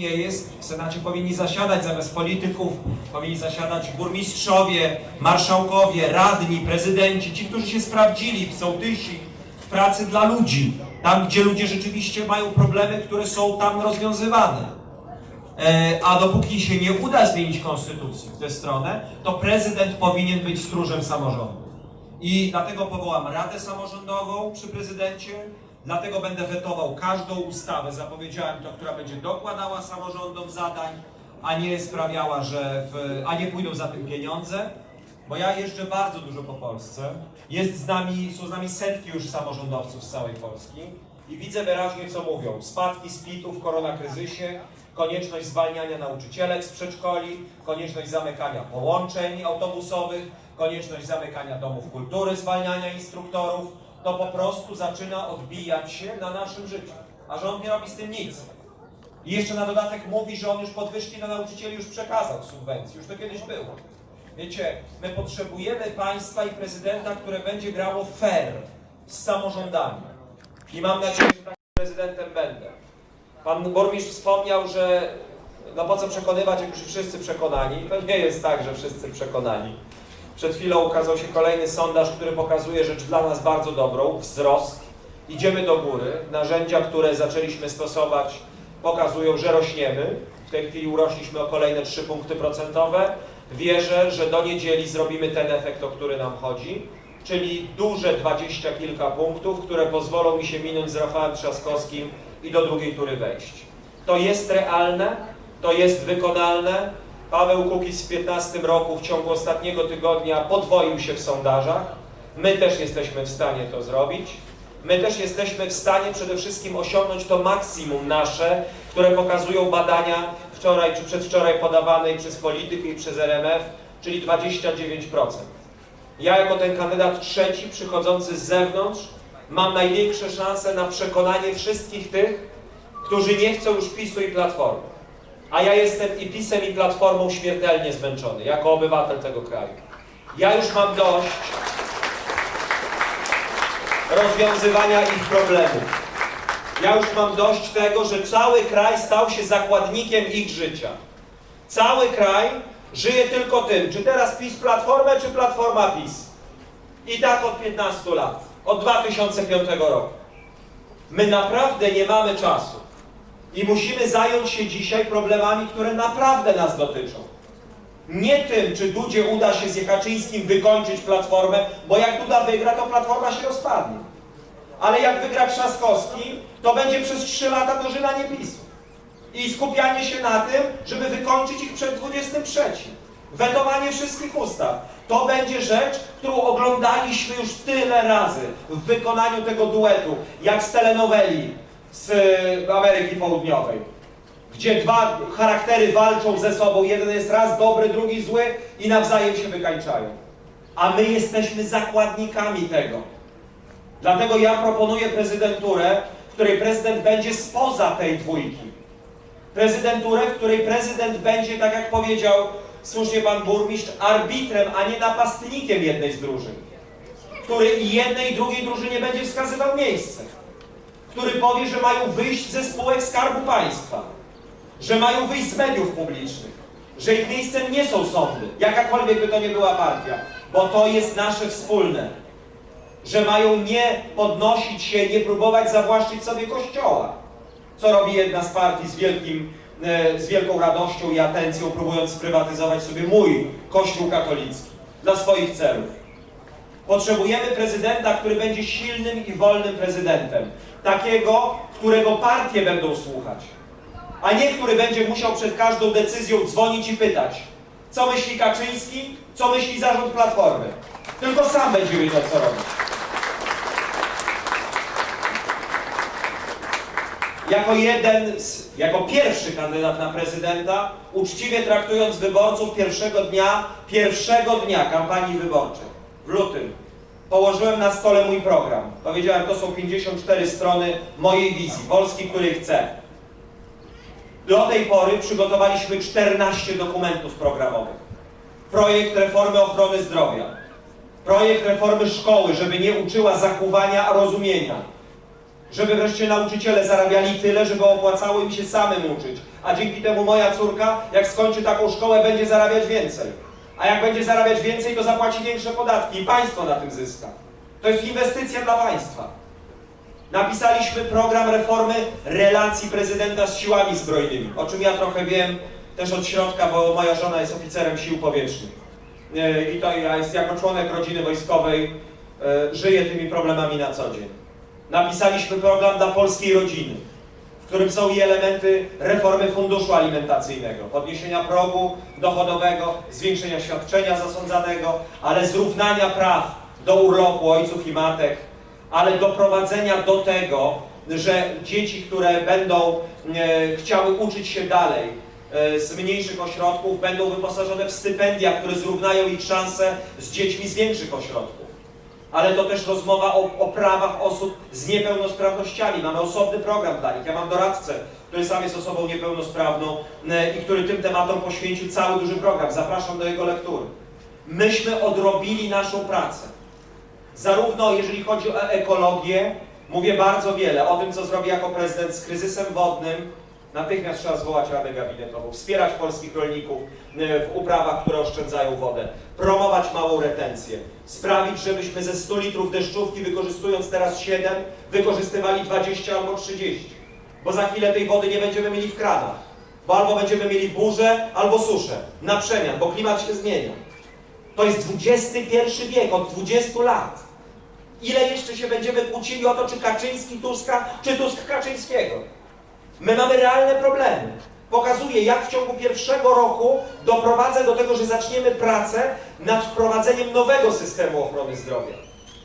nie jest. W Senacie powinni zasiadać zamiast polityków, powinni zasiadać burmistrzowie, marszałkowie, radni, prezydenci, ci, którzy się sprawdzili, sołtysi, w pracy dla ludzi. Tam, gdzie ludzie rzeczywiście mają problemy, które są tam rozwiązywane. E, A dopóki się nie uda zmienić konstytucji w tę stronę, to prezydent powinien być stróżem samorządu. I dlatego powołam Radę Samorządową przy prezydencie, dlatego będę wetował każdą ustawę, zapowiedziałem to, która będzie dokładała samorządom zadań, a nie sprawiała, że w, a nie pójdą za tym pieniądze. Bo ja jeżdżę bardzo dużo po Polsce. Jest z nami, są z nami setki już samorządowców z całej Polski i widzę wyraźnie, co mówią. Spadki splitów w koronakryzysie, konieczność zwalniania nauczycielek z przedszkoli, konieczność zamykania połączeń autobusowych, konieczność zamykania domów kultury, zwalniania instruktorów. To po prostu zaczyna odbijać się na naszym życiu. A rząd nie robi z tym nic. I jeszcze na dodatek mówi, że on już podwyżki dla nauczycieli już przekazał subwencji. Już to kiedyś było. Wiecie, my potrzebujemy państwa i prezydenta, które będzie grało fair z samorządami. I mam nadzieję, że takim prezydentem będę. Pan burmistrz wspomniał, że no po co przekonywać, jak już wszyscy przekonani. To nie jest tak, że wszyscy przekonani. Przed chwilą ukazał się kolejny sondaż, który pokazuje rzecz dla nas bardzo dobrą, wzrost. Idziemy do góry. Narzędzia, które zaczęliśmy stosować, pokazują, że rośniemy. W tej chwili urośliśmy o kolejne 3 punkty procentowe. Wierzę, że do niedzieli zrobimy ten efekt, o który nam chodzi, czyli duże dwadzieścia kilka punktów, które pozwolą mi się minąć z Rafałem Trzaskowskim i do drugiej tury wejść. To jest realne, to jest wykonalne. Paweł Kukiz w 15 roku w ciągu ostatniego tygodnia podwoił się w sondażach. My też jesteśmy w stanie to zrobić. My też jesteśmy w stanie przede wszystkim osiągnąć to maksimum nasze, które pokazują badania wczoraj czy przedwczoraj podawane i przez politykę i przez RMF, czyli 29%. Ja jako ten kandydat trzeci przychodzący z zewnątrz mam największe szanse na przekonanie wszystkich tych, którzy nie chcą już PiSu i Platformy. A ja jestem i PiSem i Platformą śmiertelnie zmęczony, jako obywatel tego kraju. Ja już mam dość rozwiązywania ich problemów. Ja już mam dość tego, że cały kraj stał się zakładnikiem ich życia. Cały kraj żyje tylko tym, czy teraz PiS Platformę, czy Platforma PiS. I tak od 15 lat, od 2005 roku. My naprawdę nie mamy czasu i musimy zająć się dzisiaj problemami, które naprawdę nas dotyczą. Nie tym, czy Dudzie uda się z Jekaczyńskim wykończyć Platformę, bo jak Duda wygra, to Platforma się rozpadnie. Ale jak wygra Trzaskowski, to będzie przez 3 lata dożynanie PiSu. I skupianie się na tym, żeby wykończyć ich przed 23. Wetowanie wszystkich ustaw. To będzie rzecz, którą oglądaliśmy już tyle razy w wykonaniu tego duetu, jak z telenoweli z Ameryki Południowej, gdzie dwa charaktery walczą ze sobą. Jeden jest raz dobry, drugi zły i nawzajem się wykańczają. A my jesteśmy zakładnikami tego. Dlatego ja proponuję prezydenturę, w której prezydent będzie spoza tej dwójki. Prezydenturę, w której prezydent będzie, tak jak powiedział słusznie pan burmistrz, arbitrem, a nie napastnikiem jednej z drużyn. Który i jednej i drugiej drużynie będzie wskazywał miejsce. Który powie, że mają wyjść ze spółek Skarbu Państwa. Że mają wyjść z mediów publicznych. Że ich miejscem nie są sądy, jakakolwiek by to nie była partia. Bo to jest nasze wspólne że mają nie podnosić się, nie próbować zawłaszczyć sobie kościoła, co robi jedna z partii z, wielkim, e, z wielką radością i atencją, próbując sprywatyzować sobie mój kościół katolicki dla swoich celów. Potrzebujemy prezydenta, który będzie silnym i wolnym prezydentem. Takiego, którego partie będą słuchać. A nie, który będzie musiał przed każdą decyzją dzwonić i pytać, co myśli Kaczyński, co myśli zarząd Platformy. Tylko sam będzie wiedział, co robić. jako jeden, z, jako pierwszy kandydat na prezydenta, uczciwie traktując wyborców pierwszego dnia, pierwszego dnia kampanii wyborczej, w lutym, położyłem na stole mój program. Powiedziałem, to są 54 strony mojej wizji, Polski, której chcę. Do tej pory przygotowaliśmy 14 dokumentów programowych. Projekt reformy ochrony zdrowia, projekt reformy szkoły, żeby nie uczyła zakuwania, a rozumienia, Żeby wreszcie nauczyciele zarabiali tyle, żeby opłacało im się samym uczyć. A dzięki temu moja córka, jak skończy taką szkołę, będzie zarabiać więcej. A jak będzie zarabiać więcej, to zapłaci większe podatki i państwo na tym zyska. To jest inwestycja dla państwa. Napisaliśmy program reformy relacji prezydenta z siłami zbrojnymi, o czym ja trochę wiem też od środka, bo moja żona jest oficerem sił powietrznych. E, I to ja jest jako członek rodziny wojskowej e, żyję tymi problemami na co dzień. Napisaliśmy program dla polskiej rodziny, którym są i elementy reformy funduszu alimentacyjnego, podniesienia progu dochodowego, zwiększenia świadczenia zasądzanego, ale zrównania praw do urlopu ojców i matek, ale doprowadzenia do tego, że dzieci, które będą e, chciały uczyć się dalej e, z mniejszych ośrodków, będą wyposażone w stypendia, które zrównają ich szanse z dziećmi z większych ośrodków. Ale to też rozmowa o, o prawach osób z niepełnosprawnościami. Mamy osobny program dla nich. Ja mam doradcę, który sam jest osobą niepełnosprawną e, i który tym tematom poświęcił cały duży program. Zapraszam do jego lektury. Myśmy odrobili naszą pracę. Zarówno jeżeli chodzi o ekologię, mówię bardzo wiele o tym, co zrobi jako prezydent z kryzysem wodnym. Natychmiast trzeba zwołać Radę Gabinetową, wspierać polskich rolników e, w uprawach, które oszczędzają wodę, promować małą retencję, sprawić, żebyśmy ze 100 litrów deszczówki, wykorzystując teraz 7, wykorzystywali 20 albo 30. Bo za chwilę tej wody nie będziemy mieli w kranach. Bo albo będziemy mieli burzę, albo suszę. Na przemian, bo klimat się zmienia. To jest XXI wiek, od 20 lat. Ile jeszcze się będziemy kłócili o to, czy Kaczyński Tuska, czy Tusk Kaczyńskiego? My mamy realne problemy. Pokazuję, jak w ciągu pierwszego roku doprowadzę do tego, że zaczniemy pracę nad wprowadzeniem nowego systemu ochrony zdrowia,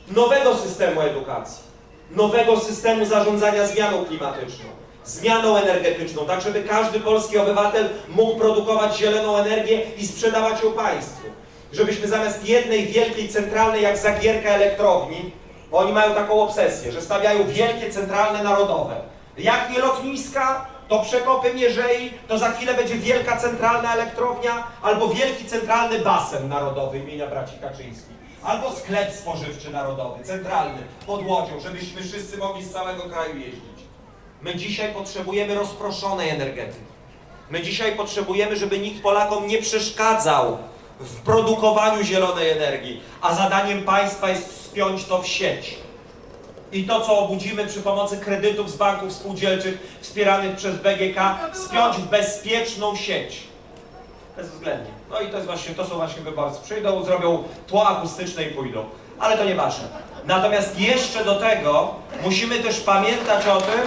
nowego systemu edukacji, nowego systemu zarządzania zmianą klimatyczną, zmianą energetyczną, tak żeby każdy polski obywatel mógł produkować zieloną energię i sprzedawać ją państwu. Żebyśmy zamiast jednej wielkiej centralnej jak Zagierka elektrowni, bo oni mają taką obsesję, że stawiają wielkie centralne narodowe. Jak nie lotniska, to przekopy Mierzei, to za chwilę będzie wielka centralna elektrownia albo wielki centralny basen narodowy imienia braci Kaczyńskich. Albo sklep spożywczy narodowy, centralny, pod Łodzią, żebyśmy wszyscy mogli z całego kraju jeździć. My dzisiaj potrzebujemy rozproszonej energetyki. My dzisiaj potrzebujemy, żeby nikt Polakom nie przeszkadzał w produkowaniu zielonej energii, a zadaniem państwa jest spiąć to w sieć. I to, co obudzimy przy pomocy kredytów z banków spółdzielczych wspieranych przez BGK, spiąć w bezpieczną sieć. Bezwzględnie. No i to jest właśnie, to są właśnie wyborcy. Przyjdą, zrobią tło akustyczne i pójdą. Ale to nieważne. Natomiast jeszcze do tego musimy też pamiętać o tym,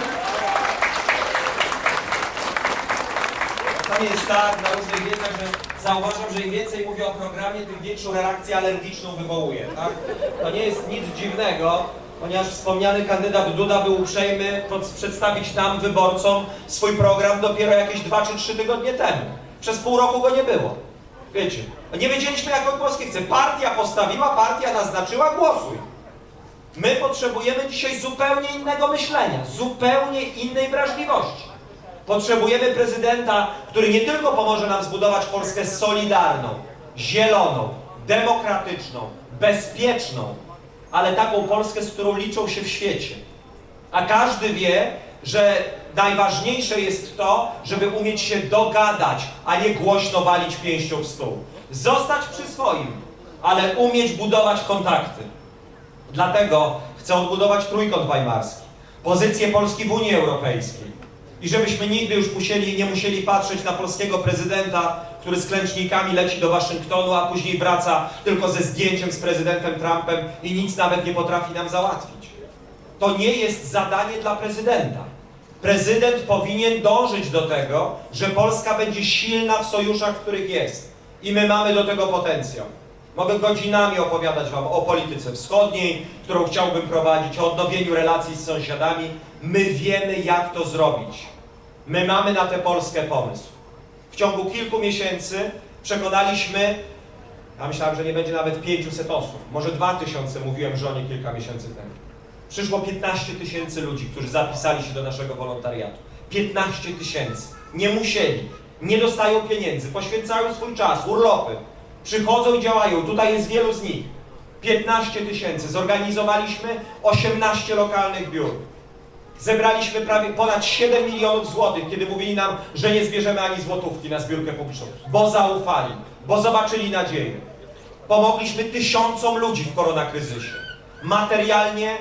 Czasami jest tak na różnych wiecach, że zauważam, że im więcej mówię o programie, tym większą reakcję alergiczną wywołuje. Tak? To nie jest nic dziwnego, ponieważ wspomniany kandydat Duda był uprzejmy przedstawić nam, wyborcom, swój program dopiero jakieś 2 czy 3 tygodnie temu. Przez pół roku go nie było. Wiecie, nie wiedzieliśmy jak on Polskie chce. Partia postawiła, partia naznaczyła, głosuj. My potrzebujemy dzisiaj zupełnie innego myślenia, zupełnie innej wrażliwości. Potrzebujemy prezydenta, który nie tylko pomoże nam zbudować Polskę solidarną, zieloną, demokratyczną, bezpieczną, ale taką Polskę, z którą liczą się w świecie. A każdy wie, że najważniejsze jest to, żeby umieć się dogadać, a nie głośno walić pięścią w stół. Zostać przy swoim, ale umieć budować kontakty. Dlatego chcę odbudować trójkąt weimarski, pozycję Polski w Unii Europejskiej. I żebyśmy nigdy już musieli, nie musieli patrzeć na polskiego prezydenta, który z klęcznikami leci do Waszyngtonu, a później wraca tylko ze zdjęciem z prezydentem Trumpem i nic nawet nie potrafi nam załatwić. To nie jest zadanie dla prezydenta. Prezydent powinien dążyć do tego, że Polska będzie silna w sojuszach, w których jest. I my mamy do tego potencjał. Mogę godzinami opowiadać Wam o polityce wschodniej, którą chciałbym prowadzić, o odnowieniu relacji z sąsiadami. My wiemy, jak to zrobić. My mamy na tę Polskę pomysł. W ciągu kilku miesięcy przekonaliśmy, ja myślałem, że nie będzie nawet 500 osób, może 2000, mówiłem żonie kilka miesięcy temu. Przyszło 15 tysięcy ludzi, którzy zapisali się do naszego wolontariatu. 15 tysięcy. Nie musieli, nie dostają pieniędzy, poświęcają swój czas, urlopy. Przychodzą i działają. Tutaj jest wielu z nich. 15 tysięcy. Zorganizowaliśmy 18 lokalnych biur. Zebraliśmy prawie ponad 7 milionów złotych, kiedy mówili nam, że nie zbierzemy ani złotówki na zbiórkę publiczną, bo zaufali, bo zobaczyli nadzieję. Pomogliśmy tysiącom ludzi w koronakryzysie. Materialnie,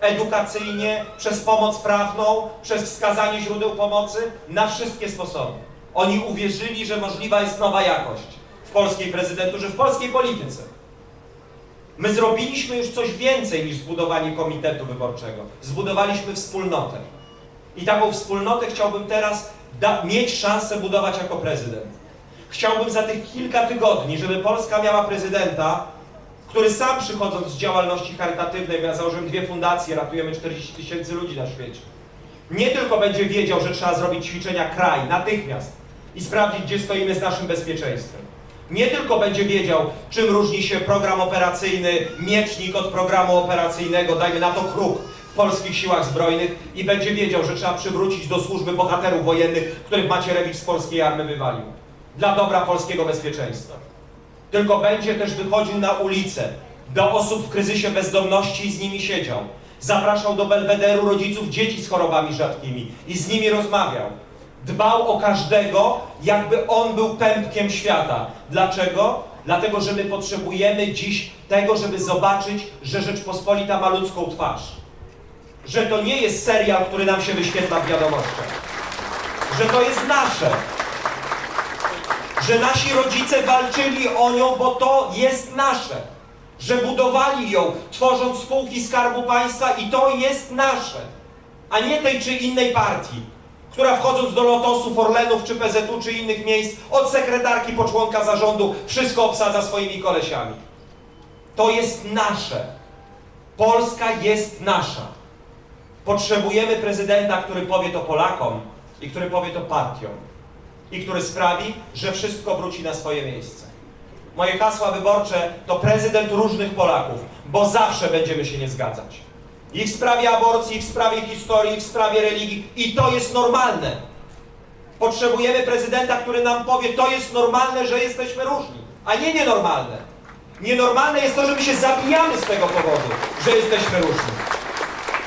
edukacyjnie, przez pomoc prawną, przez wskazanie źródeł pomocy, na wszystkie sposoby. Oni uwierzyli, że możliwa jest nowa jakość w polskiej prezydenturze, w polskiej polityce. My zrobiliśmy już coś więcej niż zbudowanie komitetu wyborczego. Zbudowaliśmy wspólnotę. I taką wspólnotę chciałbym teraz mieć szansę budować jako prezydent. Chciałbym za tych kilka tygodni, żeby Polska miała prezydenta, który sam przychodząc z działalności charytatywnej, ja założyłem dwie fundacje, ratujemy 40 tysięcy ludzi na świecie, nie tylko będzie wiedział, że trzeba zrobić ćwiczenia kraj natychmiast i sprawdzić, gdzie stoimy z naszym bezpieczeństwem. Nie tylko będzie wiedział, czym różni się program operacyjny Miecznik od programu operacyjnego, dajmy na to Kruk w polskich siłach zbrojnych i będzie wiedział, że trzeba przywrócić do służby bohaterów wojennych, których Macierewicz z polskiej armii wywalił. Dla dobra polskiego bezpieczeństwa. Tylko będzie też wychodził na ulicę do osób w kryzysie bezdomności i z nimi siedział. Zapraszał do belwederu rodziców dzieci z chorobami rzadkimi i z nimi rozmawiał. Dbał o każdego, jakby on był pępkiem świata. Dlaczego? Dlatego, że my potrzebujemy dziś tego, żeby zobaczyć, że Rzeczpospolita ma ludzką twarz. Że to nie jest serial, który nam się wyświetla w wiadomościach. Że to jest nasze że nasi rodzice walczyli o nią, bo to jest nasze. Że budowali ją, tworząc spółki Skarbu Państwa i to jest nasze. A nie tej czy innej partii, która wchodząc do Lotosów, Orlenów czy PZU czy innych miejsc, od sekretarki po członka zarządu, wszystko obsadza swoimi kolesiami. To jest nasze. Polska jest nasza. Potrzebujemy prezydenta, który powie to Polakom i który powie to partiom i który sprawi, że wszystko wróci na swoje miejsce. Moje hasła wyborcze to prezydent różnych Polaków, bo zawsze będziemy się nie zgadzać. I w sprawie aborcji, i w sprawie historii, i w sprawie religii. I to jest normalne. Potrzebujemy prezydenta, który nam powie, to jest normalne, że jesteśmy różni, a nie nienormalne. Nienormalne jest to, że my się zabijamy z tego powodu, że jesteśmy różni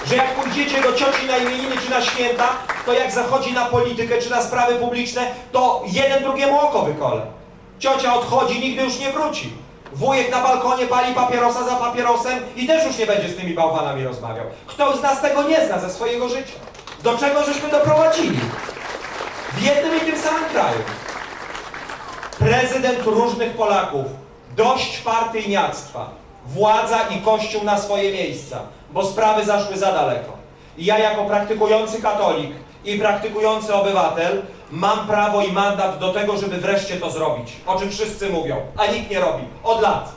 że jak pójdziecie do cioci na imieniny czy na święta, to jak zachodzi na politykę czy na sprawy publiczne, to jeden drugiemu oko wykole. Ciocia odchodzi, nigdy już nie wróci. Wujek na balkonie pali papierosa za papierosem i też już nie będzie z tymi bałwanami rozmawiał. Kto z nas tego nie zna ze swojego życia? Do czego żeśmy doprowadzili? W jednym i tym samym kraju. Prezydent różnych Polaków. Dość partyjniactwa. Władza i Kościół na swoje miejsca, bo sprawy zaszły za daleko. I ja jako praktykujący katolik i praktykujący obywatel mam prawo i mandat do tego, żeby wreszcie to zrobić. O czym wszyscy mówią, a nikt nie robi. Od lat.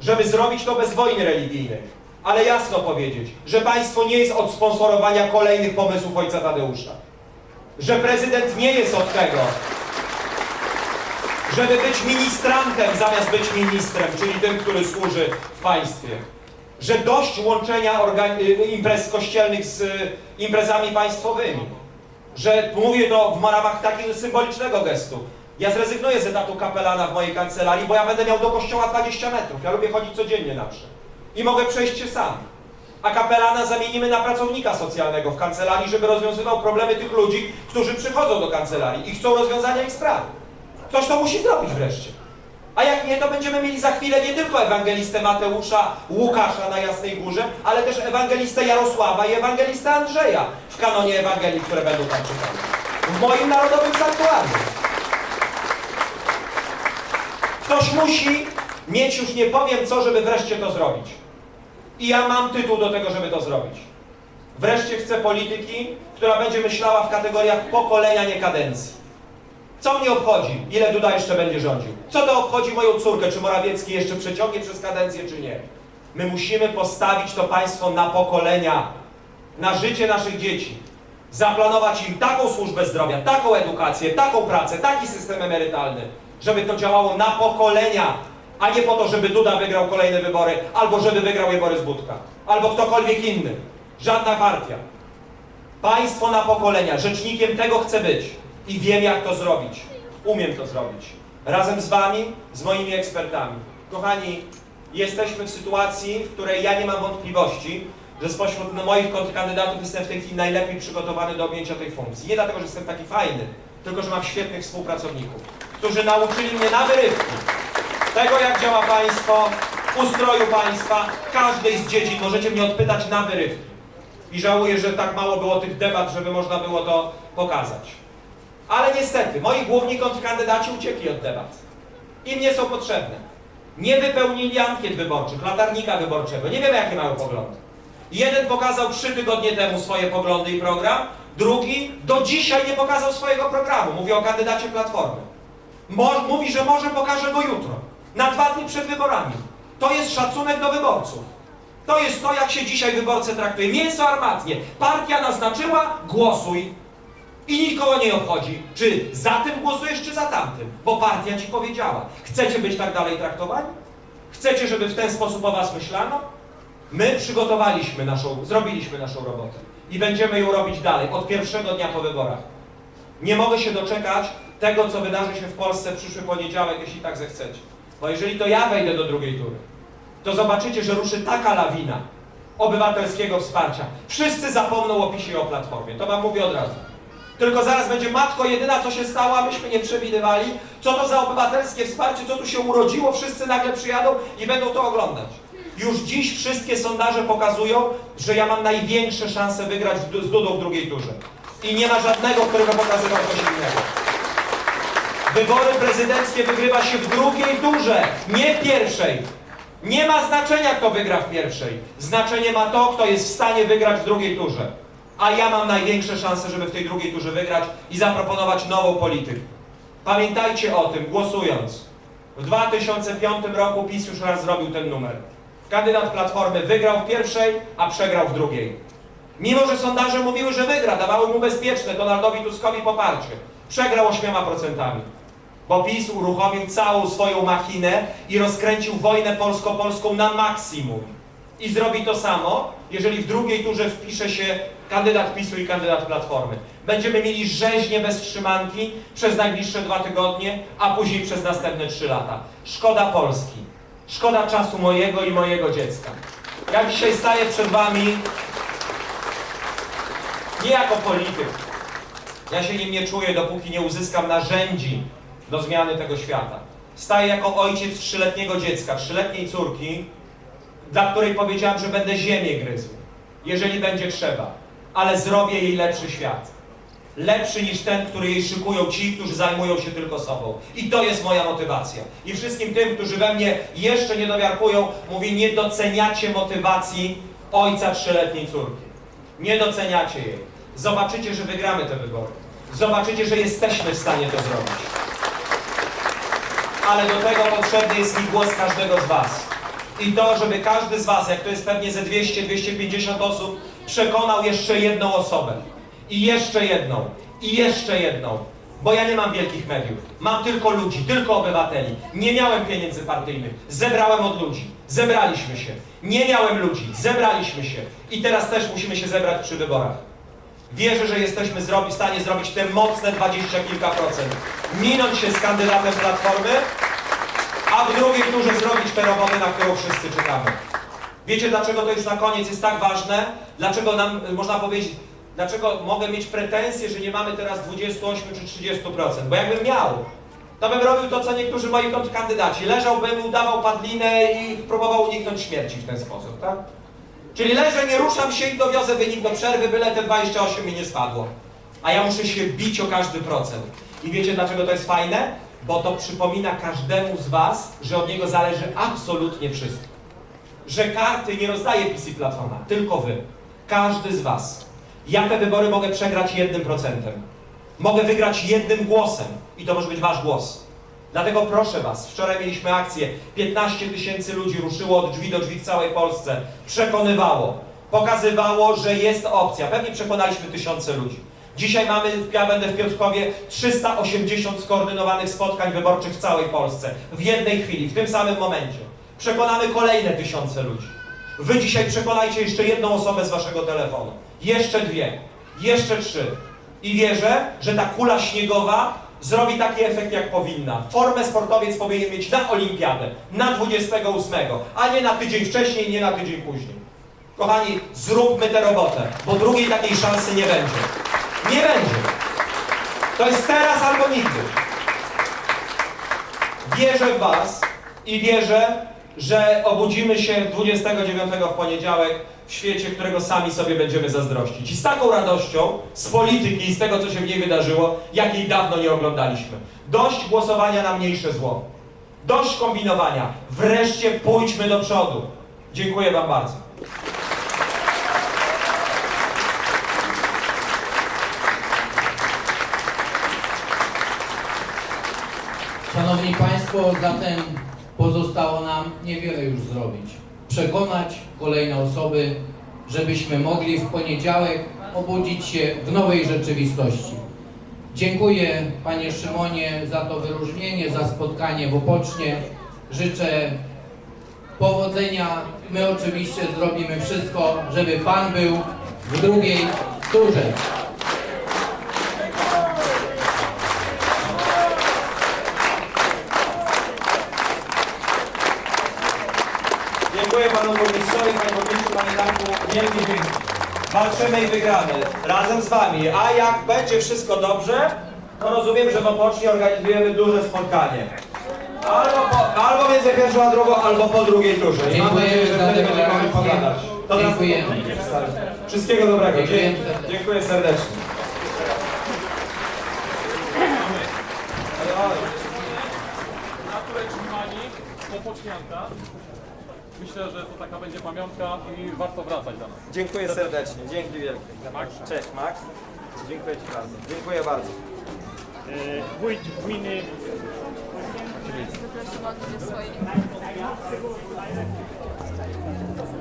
Żeby zrobić to bez wojny religijnej. Ale jasno powiedzieć, że państwo nie jest od sponsorowania kolejnych pomysłów ojca Tadeusza. Że prezydent nie jest od tego, żeby być ministrantem zamiast być ministrem, czyli tym, który służy w państwie. Że dość łączenia y, imprez kościelnych z y, imprezami państwowymi. Że mówię to w ramach takiego symbolicznego gestu. Ja zrezygnuję z etatu kapelana w mojej kancelarii, bo ja będę miał do kościoła 20 metrów. Ja lubię chodzić codziennie na msze. I mogę przejść się sam. A kapelana zamienimy na pracownika socjalnego w kancelarii, żeby rozwiązywał problemy tych ludzi, którzy przychodzą do kancelarii i chcą rozwiązania ich sprawy. Ktoś to musi zrobić wreszcie. A jak nie, to będziemy mieli za chwilę nie tylko ewangelistę Mateusza, Łukasza na Jasnej Górze, ale też ewangelistę Jarosława i ewangelistę Andrzeja w kanonie Ewangelii, które będą tam czytane. W moim narodowym sanktuarium. Ktoś musi mieć już nie powiem co, żeby wreszcie to zrobić. I ja mam tytuł do tego, żeby to zrobić. Wreszcie chcę polityki, która będzie myślała w kategoriach pokolenia, nie kadencji. Co mnie obchodzi, ile Duda jeszcze będzie rządził? Co to obchodzi moją córkę, czy Morawiecki jeszcze przeciągnie przez kadencję, czy nie? My musimy postawić to państwo na pokolenia, na życie naszych dzieci. Zaplanować im taką służbę zdrowia, taką edukację, taką pracę, taki system emerytalny, żeby to działało na pokolenia, a nie po to, żeby Duda wygrał kolejne wybory, albo żeby wygrał je Borys Budka, albo ktokolwiek inny. Żadna partia. Państwo na pokolenia. Rzecznikiem tego chcę być i wiem, jak to zrobić. Umiem to zrobić. Razem z Wami, z moimi ekspertami. Kochani, jesteśmy w sytuacji, w której ja nie mam wątpliwości, że spośród moich kontrkandydatów jestem w tej chwili najlepiej przygotowany do objęcia tej funkcji. Nie dlatego, że jestem taki fajny, tylko że mam świetnych współpracowników, którzy nauczyli mnie na wyrywki tego, jak działa państwo, ustroju państwa, każdej z dziedzin. Możecie mnie odpytać na wyrywki. I żałuję, że tak mało było tych debat, żeby można było to pokazać. Ale niestety, moi główni kontrkandydaci uciekli od debat. Im nie są potrzebne. Nie wypełnili ankiet wyborczych, latarnika wyborczego. Nie wiemy, jakie mają poglądy. Jeden pokazał trzy tygodnie temu swoje poglądy i program, drugi do dzisiaj nie pokazał swojego programu. Mówię o kandydacie Platformy. Mówi, że może pokaże go jutro, na dwa dni przed wyborami. To jest szacunek do wyborców. To jest to, jak się dzisiaj wyborcę traktuje. Mięso armatnie. Partia naznaczyła, głosuj. I nikogo nie obchodzi, czy za tym głosujesz, czy za tamtym. Bo partia ci powiedziała. Chcecie być tak dalej traktowani? Chcecie, żeby w ten sposób o was myślano? My przygotowaliśmy naszą, zrobiliśmy naszą robotę. I będziemy ją robić dalej, od pierwszego dnia po wyborach. Nie mogę się doczekać tego, co wydarzy się w Polsce w przyszły poniedziałek, jeśli tak zechcecie. Bo jeżeli to ja wejdę do drugiej tury, to zobaczycie, że ruszy taka lawina obywatelskiego wsparcia. Wszyscy zapomną o PiSie i o Platformie. To wam mówię od razu. Tylko zaraz będzie matko jedyna, co się stało, a myśmy nie przewidywali. Co to za obywatelskie wsparcie, co tu się urodziło, wszyscy nagle przyjadą i będą to oglądać. Już dziś wszystkie sondaże pokazują, że ja mam największe szanse wygrać z Dudą w drugiej turze. I nie ma żadnego, którego pokazywał coś innego. Wybory prezydenckie wygrywa się w drugiej turze, nie w pierwszej. Nie ma znaczenia, kto wygra w pierwszej. Znaczenie ma to, kto jest w stanie wygrać w drugiej turze. A ja mam największe szanse, żeby w tej drugiej turze wygrać i zaproponować nową politykę. Pamiętajcie o tym, głosując. W 2005 roku PiS już raz zrobił ten numer. Kandydat Platformy wygrał w pierwszej, a przegrał w drugiej. Mimo, że sondaże mówiły, że wygra, dawały mu bezpieczne Donaldowi Tuskowi poparcie. Przegrał 8%. Bo PiS uruchomił całą swoją machinę i rozkręcił wojnę polsko-polską na maksimum. I zrobi to samo, jeżeli w drugiej turze wpisze się kandydat PiSu i kandydat Platformy. Będziemy mieli rzeźnie bez trzymanki przez najbliższe dwa tygodnie, a później przez następne trzy lata. Szkoda Polski. Szkoda czasu mojego i mojego dziecka. Ja dzisiaj staję przed Wami nie jako polityk. Ja się nim nie czuję, dopóki nie uzyskam narzędzi do zmiany tego świata. Staję jako ojciec trzyletniego dziecka, trzyletniej córki, dla której powiedziałem, że będę ziemię gryzł, jeżeli będzie trzeba, ale zrobię jej lepszy świat. Lepszy niż ten, który jej szykują ci, którzy zajmują się tylko sobą. I to jest moja motywacja. I wszystkim tym, którzy we mnie jeszcze nie dowiarkują, mówię, nie doceniacie motywacji ojca trzyletniej córki. Nie doceniacie jej. Zobaczycie, że wygramy te wybory. Zobaczycie, że jesteśmy w stanie to zrobić. Ale do tego potrzebny jest mi głos każdego z Was. I to, żeby każdy z Was, jak to jest pewnie ze 200-250 osób, przekonał jeszcze jedną osobę. I jeszcze jedną. I jeszcze jedną. Bo ja nie mam wielkich mediów. Mam tylko ludzi, tylko obywateli. Nie miałem pieniędzy partyjnych. Zebrałem od ludzi. Zebraliśmy się. Nie miałem ludzi. Zebraliśmy się. I teraz też musimy się zebrać przy wyborach. Wierzę, że jesteśmy w stanie zrobić te mocne 20 kilka procent. Minąć się z kandydatem Platformy, a w drugiej turze zrobić tę robotę, na którą wszyscy czekamy. Wiecie, dlaczego to już na koniec jest tak ważne? Dlaczego nam, y, można powiedzieć, dlaczego mogę mieć pretensje, że nie mamy teraz 28 czy 30%? Bo jakbym miał, to bym robił to, co niektórzy moi kontrkandydaci. Leżałbym, udawał padlinę i próbował uniknąć śmierci w ten sposób, tak? Czyli leżę, nie ruszam się i dowiozę wynik do przerwy, byle te 28 mi nie spadło. A ja muszę się bić o każdy procent. I wiecie dlaczego to jest fajne? Bo to przypomina każdemu z Was, że od niego zależy absolutnie wszystko. Że karty nie rozdaje PiS i Platforma, tylko Wy. Każdy z Was. Ja te wybory mogę przegrać jednym procentem. Mogę wygrać jednym głosem i to może być Wasz głos. Dlatego proszę Was, wczoraj mieliśmy akcję, 15 tysięcy ludzi ruszyło od drzwi do drzwi w całej Polsce, przekonywało, pokazywało, że jest opcja. Pewnie przekonaliśmy tysiące ludzi. Dzisiaj mamy, ja będę w Piotrkowie, 380 skoordynowanych spotkań wyborczych w całej Polsce. W jednej chwili, w tym samym momencie. Przekonamy kolejne tysiące ludzi. Wy dzisiaj przekonajcie jeszcze jedną osobę z Waszego telefonu. Jeszcze dwie. Jeszcze trzy. I wierzę, że ta kula śniegowa zrobi taki efekt, jak powinna. Formę sportowiec powinien mieć na olimpiadę, na 28, a nie na tydzień wcześniej, nie na tydzień później. Kochani, zróbmy tę robotę, bo drugiej takiej szansy nie będzie. Nie będzie. To jest teraz albo nigdy. Wierzę w Was i wierzę, że obudzimy się 29 w poniedziałek w świecie, którego sami sobie będziemy zazdrościć. I z taką radością z polityki i z tego, co się w niej wydarzyło, jakiej dawno nie oglądaliśmy. Dość głosowania na mniejsze zło. Dość kombinowania. Wreszcie pójdźmy do przodu. Dziękuję Wam bardzo. Szanowni Państwo, zatem pozostało nam niewiele już zrobić. Przekonać kolejne osoby, żebyśmy mogli w poniedziałek obudzić się w nowej rzeczywistości. Dziękuję Panie Szymonie za to wyróżnienie, za spotkanie w Opocznie. Życzę powodzenia. My oczywiście zrobimy wszystko, żeby Pan był w drugiej turze. Panie Darku. Wielkie dzięki. Walczymy i wygramy. Razem z wami. A jak będzie wszystko dobrze, to rozumiem, że w Opoczni organizujemy duże spotkanie. Albo, po, albo między pierwszą a drugą, albo po drugiej turze. I mam Dziękuję nadzieję, że wtedy będziemy mogli pogadać. To nas- Dziękujemy. Wszystkiego dobrego. Dziękuję serdecznie. Naturę Trzymani, Popocznianka. Myślę, że to taka będzie pamiątka i warto wracać do nas. Dziękuję serdecznie. Dzięki wielkie. Max. Cześć Max. Dziękuję Ci bardzo. Dziękuję bardzo. E, wójt gminy o swoje